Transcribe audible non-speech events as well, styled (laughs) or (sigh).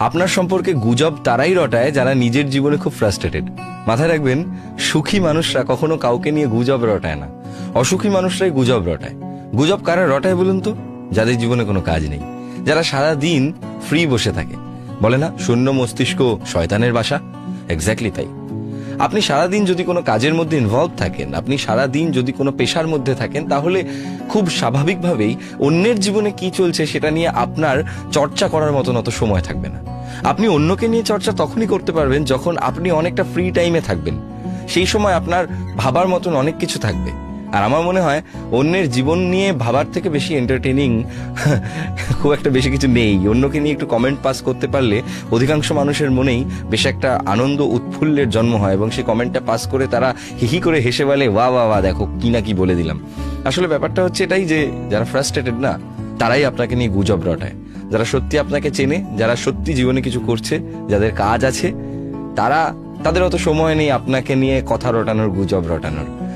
আপনার সম্পর্কে গুজব তারাই রটায় যারা নিজের জীবনে খুব ফ্রাস্ট্রেটেড মাথায় রাখবেন, সুখী মানুষরা কখনো কাউকে নিয়ে গুজব রটায় না। অসুখী মানুষরাই গুজব রটায়। গুজব কারা রটায় বলুন তো? যাদের জীবনে কোনো কাজ নেই। যারা সারা দিন ফ্রি বসে থাকে। বলে না, শূন্য মস্তিষ্ক শয়তানের বাসা? এক্স্যাক্টলি তাই। আপনি সারাদিন যদি কোনো কাজের মধ্যে ইনভলভ থাকেন, আপনি সারাদিন যদি কোনো পেশার মধ্যে থাকেন, তাহলে খুব স্বাভাবিকভাবেই অন্যের জীবনে কি চলছে সেটা নিয়ে আপনার চর্চা করার মতন অত সময় থাকবে না। আপনি অন্যকে নিয়ে চর্চা তখনই করতে পারবেন যখন আপনি অনেকটা ফ্রি টাইমে থাকবেন। সেই সময় আপনার ভাবার মতন অনেক কিছু থাকবে। আর আমার মনে হয় অন্যের জীবন নিয়ে ভাবার থেকে বেশি এন্টারটেনিং (laughs) খুব একটা বেশি কিছু নেই। অন্যকে নিয়ে একটু কমেন্ট পাস করতে পারলে অধিকাংশ মানুষের মনেই বেশ একটা আনন্দ উৎফুল্লের জন্ম হয় এবং সেই কমেন্টটা পাস করে তারা হিহি করে হেসে বলে, ওয়া ওয়া ওয়া, দেখো কি না কি বলে দিলাম। আসলে ব্যাপারটা হচ্ছে এটাই যে যারা ফ্রাস্ট্রেটেড না, তারাই আপনাকে নিয়ে গুজব রটায়। যারা সত্যি আপনাকে চেনে, যারা সত্যি জীবনে কিছু করছে, যাদের কাজ আছে, তারা, তাদের অত সময় নেই আপনাকে নিয়ে কথা রটানোর, গুজব রটানোর।